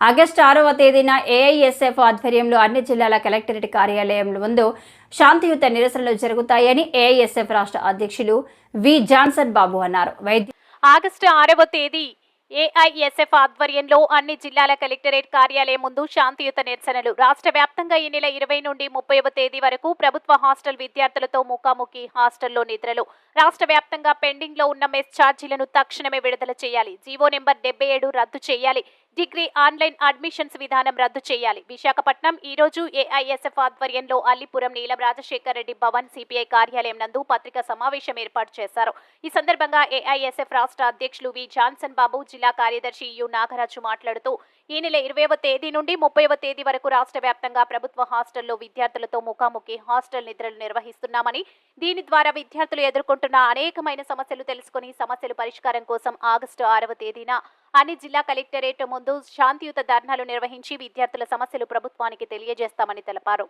August ఆరవ తేదీన AISF ఆధ్వర్యంలో అన్ని జిల్లాల కలెక్టరేట్ కార్యాలయం ముందు శాంతియుత నిరసనలు జరుగుతాయని ఏఐఎస్ఎఫ్ రాష్ట్ర అధ్యక్షులు వి జాన్సన్ బాబు అన్నారు. వైద్య ఆగస్టు ఆరవ తేదీ ఏఐఎస్ఎఫ్ ఆధ్వర్యంలో అన్ని జిల్లాల కలెక్టరేట్ కార్యాలయం ముందు శాంతియుత నిరసనలు. రాష్ట్ర వ్యాప్తంగా ఈ నెల ఇరవై నుండి ముప్పైవ తేదీ వరకు ప్రభుత్వ హాస్టల్ విద్యార్థులతో ముఖాముఖి హాస్టల్లో నిద్రలు. రాష్ట్ర వ్యాప్తంగా పెండింగ్లో ఉన్న మెస్ ఛార్జీలను తక్షణమే విడుదల చేయాలి. జీవో నెంబర్ డెబ్బై ఏడు రద్దు చేయాలి. డిగ్రీ ఆన్లైన్ అడ్మిషన్స్ విధానం రద్దు చేయాలి. విశాఖపట్నం ఈ రోజు ఏఐఎస్ఎఫ్ ఆధ్వర్యంలో అల్లిపురం నీలం రాజశేఖర్ రెడ్డి భవన్ సిపిఐ కార్యాలయం నందు పత్రికా సమావేశం ఏర్పాటు చేశారు. ఈ సందర్భంగా ఏఐఎస్ఎఫ్ రాష్ట్ర అధ్యక్షులు వి. జాన్సన్ బాబు జిల్లా కార్యదర్శి యు. నాగరాజు మాట్లాడుతూ ఈ నెల ఇరవైవ తేదీ నుండి ముప్పైవ తేదీ వరకు రాష్ట్ర వ్యాప్తంగా ప్రభుత్వ హాస్టల్లో విద్యార్థులతో ముఖాముఖి హాస్టల్ నిద్రలు నిర్వహిస్తున్నామని దీని ద్వారా విద్యార్థులు ఎదుర్కొంటున్న అనేకమైన సమస్యలు తెలుసుకుని సమస్యలు పరిష్కారం కోసం ఆగస్టు ఆరవ తేదీన అన్ని జిల్లా కలెక్టరేట్ ముందు శాంతియుత ధర్నాలు నిర్వహించి విద్యార్థుల సమస్యలు ప్రభుత్వానికి తెలియజేస్తామని తెలిపారు.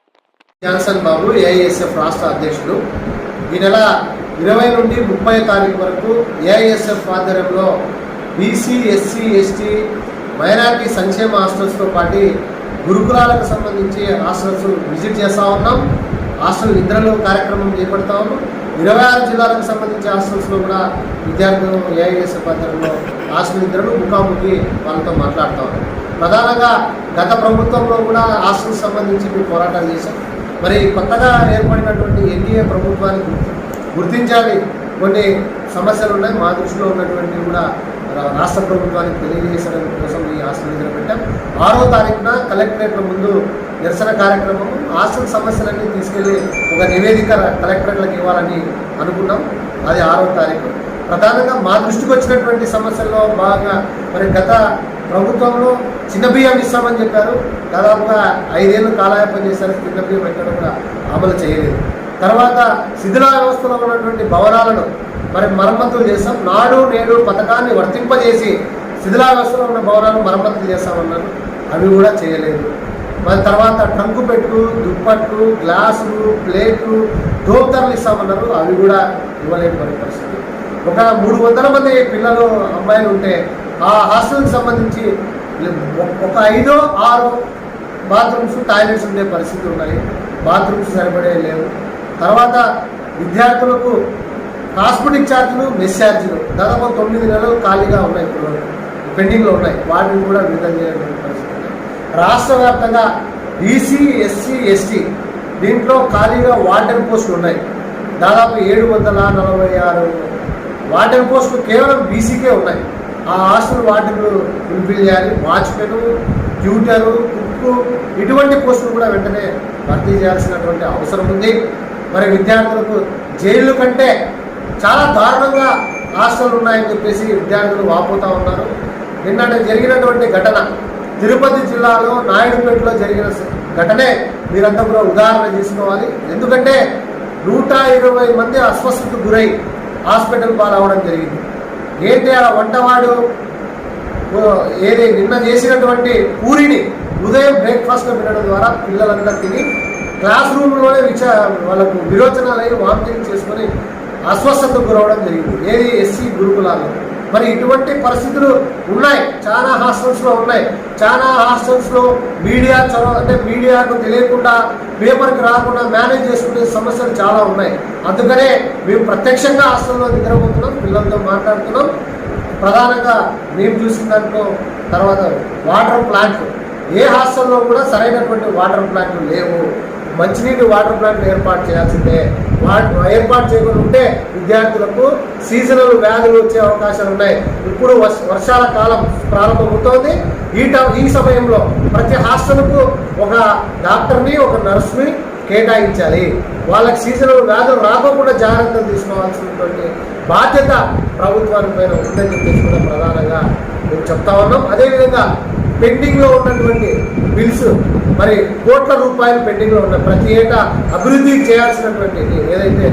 జాన్సన్ బాబు ఏఐఎస్ఎఫ్ రాష్ట్ర అధ్యక్షుడు. ఈ నెల ఇరవై నుండి ముప్పై తారీఖు వరకు ఏఐఎస్ఎఫ్ ఆధ్వర్యంలో బీసీ ఎస్సీ ఎస్టీ మైనార్టీ సంక్షేమ హాస్టల్స్తో పాటు గురుకులాలకు సంబంధించి హాస్టల్స్ విజిట్ చేస్తూ ఉన్నాం. హాస్టల్ నిద్రలు కార్యక్రమం చేపడతా ఉన్నాం ఇరవై ఆరు జిల్లాలకు సంబంధించి హాస్టల్స్లో కూడా విద్యార్థులు ఏఐఎస్ ఆధ్వర్యంలో హాస్టల్ నిద్రలు ముఖాముఖి వాళ్ళతో మాట్లాడుతూ ఉన్నాం ప్రధానంగా గత ప్రభుత్వంలో కూడా హాస్టల్ సంబంధించి మేము పోరాటాలు చేశాం. మరి కొత్తగా ఏర్పడినటువంటి ఎన్డీఏ ప్రభుత్వాన్ని గుర్తించాలి. కొన్ని సమస్యలు ఉన్నాయి. మా దృష్టిలో ఉన్నటువంటి కూడా రాష్ట్ర ప్రభుత్వానికి తెలియజేసడం కోసం ఈ హాస్టల్ దగ్గర పెట్టాం. ఆరో తారీఖున కలెక్టరేట్ల ముందు నిరసన కార్యక్రమం హాస్టల్ సమస్యలన్నీ తీసుకెళ్ళి ఒక నివేదిక కలెక్టరేట్లకు ఇవ్వాలని అనుకున్నాం. అది ఆరో తారీఖు. ప్రధానంగా మా దృష్టికి వచ్చినటువంటి సమస్యల్లో భాగంగా మరి గత ప్రభుత్వంలో చిన్న బియ్యం ఇస్తామని చెప్పారు. దాదాపుగా ఐదేళ్ళు కాలాయపం చేశారు. చిన్న బియ్యం ఎక్కడ కూడా అమలు చేయలేదు. తర్వాత శిథిలా వ్యవస్థలో ఉన్నటువంటి భవనాలను మరి మరమ్మతులు చేస్తాం. నాడు నేడు పథకాన్ని వర్తింపజేసి శిథిలా వ్యవస్థలో ఉన్న భవనాలు మరమ్మతులు చేస్తామన్నారు. అవి కూడా చేయలేదు. మరి తర్వాత ట్రంకు పెట్టు దుప్పట్లు గ్లాసులు ప్లేట్లు దోప్తర్లు ఇస్తామన్నారు. అవి కూడా ఇవ్వలేని పరిస్థితి. ఒక మూడు వందల మంది పిల్లలు అమ్మాయిలు ఉంటే ఆ హాస్టల్కి సంబంధించి ఒక ఐదో ఆరు బాత్రూమ్స్ టాయిలెట్స్ ఉండే పరిస్థితులు ఉన్నాయి. బాత్రూమ్స్ సరిపడే లేవు. తర్వాత విద్యార్థులకు కాస్మెటిక్ ఛార్జీలు మెస్ ఛార్జీలు. దాదాపు తొమ్మిది నెలలు ఖాళీగా ఉన్నాయి ఇప్పుడు. పెండింగ్లో ఉన్నాయి. వాటిని కూడా విడుదల చేయడం రాష్ట్ర వ్యాప్తంగా బీసీ ఎస్సీ ఎస్టీ దీంట్లో ఖాళీగా వాటర్ పోస్టులు ఉన్నాయి. దాదాపు ఏడు వందల నలభై ఆరు వాటర్ పోస్టులు కేవలం బీసీకే ఉన్నాయి. ఆ హాస్టల్ వాటర్లు ఫుల్ఫిల్ చేయాలి. వాచ్మెన్ ట్యూటరు కుక్కు ఇటువంటి పోస్టులు కూడా వెంటనే భర్తీ చేయాల్సినటువంటి అవసరం ఉంది. మరి విద్యార్థులకు జైలు కంటే చాలా దారుణంగా హాస్టల్ ఉన్నాయని చెప్పేసి విద్యార్థులు వాపోతూ ఉన్నారు. నిన్న జరిగినటువంటి ఘటన తిరుపతి జిల్లాలో నాయుడుపేటలో జరిగిన ఘటనే మీరంతా కూడా ఉదాహరణ తీసుకోవాలి. ఎందుకంటే నూట ఇరవై మంది అస్వస్థతకు గురై హాస్పిటల్ పాలవడం జరిగింది. ఏంటి ఆ వంటవాడు? ఏది నిన్న చేసినటువంటి పూరిని ఉదయం బ్రేక్ఫాస్ట్లో పెట్టడం ద్వారా పిల్లలంతా తిని క్లాస్ రూమ్లోనే విచ వాళ్ళకు విరోచనాలై వామిటింగ్ చేసుకొని అస్వస్థతకు గురవడం జరిగింది. ఏది ఎస్సీ గురుకులాల్లో మరి ఇటువంటి పరిస్థితులు ఉన్నాయి. చాలా హాస్టల్స్లో ఉన్నాయి. చాలా హాస్టల్స్లో మీడియా చొరవ అంటే మీడియాకు తెలియకుండా పేపర్కి రాకుండా మేనేజ్ చేసుకునే సమస్యలు చాలా ఉన్నాయి. అందుకనే మేము ప్రత్యక్షంగా హాస్టల్లో నిద్రపోతున్నాం పిల్లలతో మాట్లాడుతున్నాం. ప్రధానంగా మేము చూసిన దాంట్లో తర్వాత వాటర్ ప్లాంట్ ఏ హాస్టల్లో కూడా సరైనటువంటి వాటర్ ప్లాంట్లు లేవు. మంచినీటి వాటర్ ప్లాంట్ ఏర్పాటు చేయాల్సిందే. వాటి ఏర్పాటు చేయకుండా ఉంటే విద్యార్థులకు సీజనల్ వ్యాధులు వచ్చే అవకాశాలు ఉన్నాయి. ఇప్పుడు వర్షాల కాలం ప్రారంభమవుతోంది. ఈ ఈ సమయంలో ప్రతి హాస్టల్కు ఒక డాక్టర్ని ఒక నర్సుని కేటాయించాలి. వాళ్ళకి సీజనల్ వ్యాధులు రాకుండా జాగ్రత్తలు తీసుకోవాల్సినటువంటి బాధ్యత ప్రభుత్వానికి పైన ఉందని చెప్పేసి కూడా ప్రధానంగా మేము చెప్తా ఉన్నాం. అదేవిధంగా పెండింగ్లో ఉన్నటువంటి బిల్స్ మరి కోట్ల రూపాయలు పెండింగ్లో ఉన్న ప్రతి ఏటా అభివృద్ధి చేయాల్సినటువంటి ఏదైతే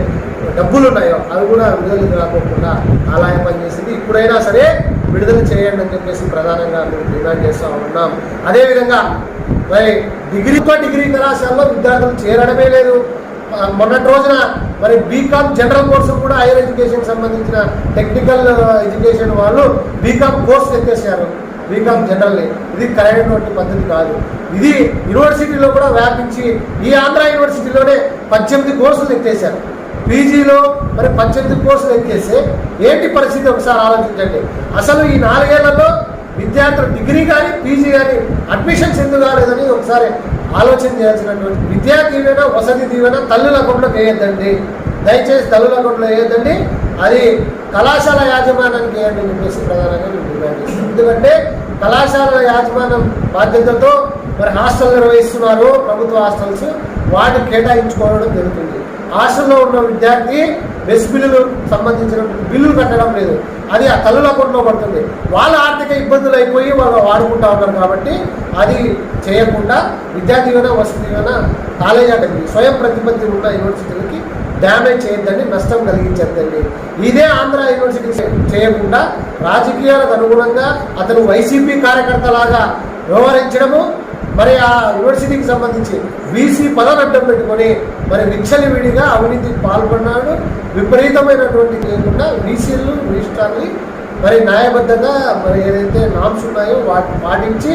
డబ్బులు ఉన్నాయో అవి కూడా విడుదల రాకోకుండా ఆలయం పనిచేసింది. ఇప్పుడైనా సరే విడుదల చేయండి అని చెప్పేసి ప్రధానంగా మేము డిమాండ్ చేస్తూ ఉన్నాం. అదేవిధంగా మరి డిగ్రీ డిగ్రీ కళాశాలలో విద్యార్థులు చేరడమే లేదు. మొన్నటి రోజున మరి బీకామ్ జనరల్ కోర్సు కూడా హైయర్ ఎడ్యుకేషన్ సంబంధించిన టెక్నికల్ ఎడ్యుకేషన్ వాళ్ళు బీకామ్ కోర్స్ ఎత్తేసారు. బీకామ్ జనరల్ని. ఇది కరైనటువంటి పద్ధతి కాదు. ఇది యూనివర్సిటీలో కూడా వ్యాపించి ఈ ఆంధ్ర యూనివర్సిటీలోనే పద్దెనిమిది కోర్సులు ఎత్తేసారు పీజీలో మరి పద్దెనిమిది కోర్సులు ఎత్తేస్తే ఏంటి పరిస్థితి ఒకసారి ఆలోచించండి. అసలు ఈ నాలుగేళ్ళలో విద్యార్థులు డిగ్రీ కానీ పీజీ కానీ అడ్మిషన్స్ ఎందుకు కాలేదని ఒకసారి ఆలోచన చేయాల్సినటువంటి విద్యా దీవెన వసతి దీవెన తల్లుల అకౌంట్లో వేయద్దండి. దయచేసి తల్లుల అకౌంట్లో వేయద్దండి. అది కళాశాల యాజమాన్యానికి వేయండి అని చెప్పేసి ప్రధానంగా మేము డిమాండ్ చేస్తాం ఎందుకంటే కళాశాల యాజమాన్యం బాధ్యతతో మరి హాస్టల్ నిర్వహిస్తున్నారు ప్రభుత్వ హాస్టల్స్ వాటి కేటాయించుకోవడం జరుగుతుంది. హాస్టల్లో ఉన్న విద్యార్థి బెస్ బిల్లులు సంబంధించిన బిల్లులు కట్టడం లేదు. అది ఆ తల్లుల అకౌంట్లో పడుతుంది. వాళ్ళ ఆర్థిక ఇబ్బందులు అయిపోయి వాళ్ళు వాడుకుంటా ఉన్నారు కాబట్టి అది చేయకుండా విద్యా దీవెన వసతి దీవెన కాలేజ్ స్వయం ప్రతిపత్తి ఉన్న యూనివర్సిటీలకి డ్యామేజ్ చేయొద్దండి నష్టం కలిగించద్దండి. ఇదే ఆంధ్ర యూనివర్సిటీ చేయకుండా రాజకీయాలకు అనుగుణంగా అతను వైసీపీ కార్యకర్తలాగా వ్యవహరించడము మరి ఆ యూనివర్సిటీకి సంబంధించి బీసీ పదవి అడ్డం పెట్టుకొని మరి విచ్చలవిడిగా అవినీతికి పాల్గొన్నాడు విపరీతమైనటువంటి లేకుండా బీసీలు రిజిస్ట్రార్ని మరి న్యాయబద్ధంగా మరి ఏదైతే నామ్స్ ఉన్నాయో వాటి పాటించి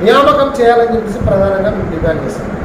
నియామకం చేయాలని చెప్పేసి ప్రధానంగా మేము డిమాండ్ చేస్తున్నాం